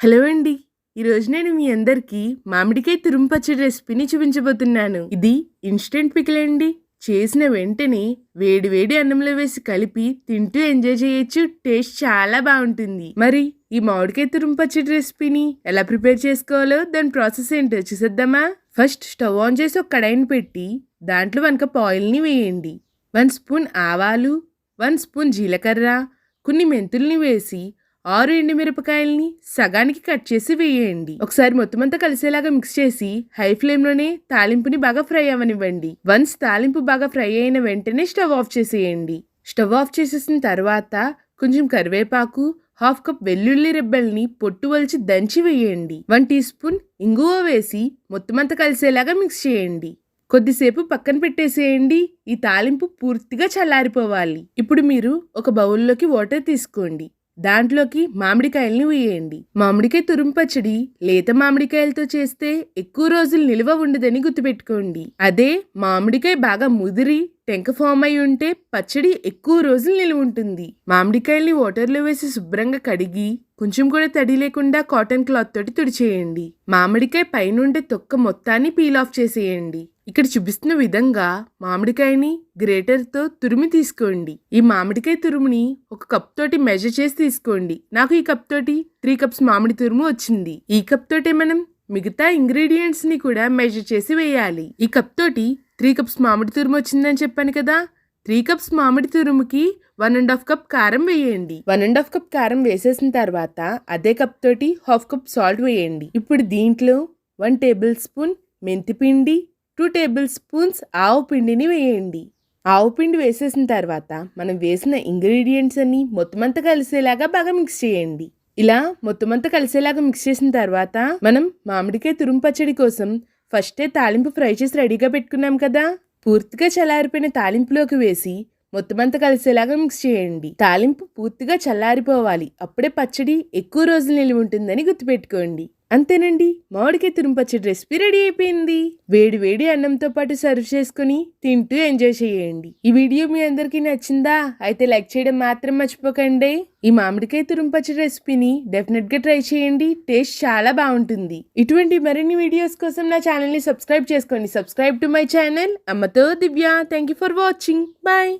Hello అండి. ఈరోజు నేను మీ అందరికీ మామిడికాయ తురుము పచ్చడి రెసిపీని చూపించబోతున్నాను. ఇది ఇన్స్టెంట్ పికిల్ అండి. చేసిన వెంటనే వేడి వేడి అన్నంలో వేసి కలిపి తింటూ ఎంజాయ్ చేయొచ్చు. టేస్ట్ చాలా బాగుంటుంది. మరి ఈ మామిడికాయ తురుము పచ్చడి రెసిపీని ఎలా ప్రిపేర్ చేసుకోవాలో దాని ప్రాసెస్ ఏంటో చూసేద్దామా? ఫస్ట్ స్టవ్ ఆన్ చేసి ఒక కడాయిని పెట్టి దాంట్లో వన్ కప్ ఆయిల్ని వేయండి. వన్ స్పూన్ ఆవాలు వన్ స్పూన్ జీలకర్ర కొన్ని మెంతుల్ని వేసి ఆరు ఎండుమిరపకాయల్ని సగానికి కట్ చేసి వేయండి. ఒకసారి మొత్తం అంతా కలిసేలాగా మిక్స్ చేసి హై ఫ్లేమ్లోనే తాలింపుని బాగా ఫ్రై అవ్వనివ్వండి వన్స్ తాలింపు బాగా ఫ్రై అయిన వెంటనే స్టవ్ ఆఫ్ చేసేయండి. స్టవ్ ఆఫ్ చేసేసిన తర్వాత కొంచెం కరివేపాకు హాఫ్ కప్ వెల్లుల్లి రెబ్బల్ని పొట్టు వలిచి దంచి వేయండి. వన్ టీ స్పూన్ ఇంగువ వేసి మొత్తం అంతా కలిసేలాగా మిక్స్ చేయండి. కొద్దిసేపు పక్కన పెట్టేసేయండి. ఈ తాలింపు పూర్తిగా చల్లారిపోవాలి. ఇప్పుడు మీరు ఒక బౌల్లోకి వాటర్ తీసుకోండి. దాంట్లోకి మామిడికాయల్ని వేయండి మామిడికాయ తురుము పచ్చడి లేత మామిడికాయలతో చేస్తే ఎక్కువ రోజులు నిల్వ ఉండదని గుర్తుపెట్టుకోండి. అదే మామిడికాయ బాగా ముదిరి టెంక ఫామ్ అయి ఉంటే పచ్చడి ఎక్కువ రోజులు నిల్వ ఉంటుంది. మామిడికాయల్ని వాటర్లో వేసి శుభ్రంగా కడిగి కొంచెం కూడా తడి లేకుండా కాటన్ క్లాత్ తోటి తుడిచేయండి. మామిడికాయ పైనుండే తొక్క మొత్తాన్ని పీల్ ఆఫ్ చేసేయండి. ఇక్కడ చూపిస్తున్న విధంగా మామిడికాయని గ్రేటర్తో తురిమి తీసుకోండి. ఈ మామిడికాయ తురుముని ఒక కప్ తోటి మెజర్ చేసి తీసుకోండి. నాకు ఈ కప్ తోటి త్రీ కప్స్ మామిడి తురుము వచ్చింది. ఈ కప్ తోటే మనం మిగతా ఇంగ్రీడియంట్స్ని కూడా మెజర్ చేసి వేయాలి. ఈ కప్ తోటి త్రీ కప్స్ మామిడి తురుము వచ్చిందని చెప్పాను కదా. త్రీ కప్స్ మామిడి తురుముకి వన్ అండ్ హాఫ్ కప్ కారం వేయండి. వన్ అండ్ హాఫ్ కప్ కారం వేసేసిన తర్వాత అదే కప్ తోటి హాఫ్ కప్ సాల్ట్ వేయండి. ఇప్పుడు దీంట్లో వన్ టేబుల్ స్పూన్ మెంతిపిండి టూ టేబుల్ స్పూన్స్ ఆవు పిండిని వేయండి. ఆవు పిండి వేసేసిన తర్వాత మనం వేసిన ఇంగ్రీడియంట్స్ అన్ని మొత్తం అంతా కలిసేలాగా బాగా మిక్స్ చేయండి. ఇలా మొత్తం అంతా కలిసేలాగా మిక్స్ చేసిన తర్వాత మనం మామిడికాయ తురుము పచ్చడి కోసం ఫస్టే తాలింపు ఫ్రై చేసి రెడీగా పెట్టుకున్నాం కదా. పూర్తిగా చల్లారిపోయిన తాలింపులోకి వేసి మొత్తం అంతా కలిసేలాగా మిక్స్ చేయండి. తాలింపు పూర్తిగా చల్లారిపోవాలి. అప్పుడే పచ్చడి ఎక్కువ రోజులు నిలివి ఉంటుందని గుర్తుపెట్టుకోండి. అంతేనండి. మామిడికాయ తురుంపచ్చడి రెసిపీ రెడీ అయిపోయింది. వేడి వేడి అన్నంతో పాటు సర్వ్ చేసుకుని తింటూ ఎంజాయ్ చేయండి. ఈ వీడియో మీ అందరికీ నచ్చిందా? అయితే లైక్ చేయడం మాత్రం మర్చిపోకండి. ఈ మామిడికాయ తురుంపచ్చడి రెసిపీని డెఫినెట్గా ట్రై చేయండి. టేస్ట్ చాలా బాగుంటుంది. ఇటువంటి మరిన్ని వీడియోస్ కోసం నా ఛానల్ని సబ్స్క్రైబ్ చేసుకోండి. Subscribe to my channel. అమ్మతో Divya. Thank you for watching. Bye.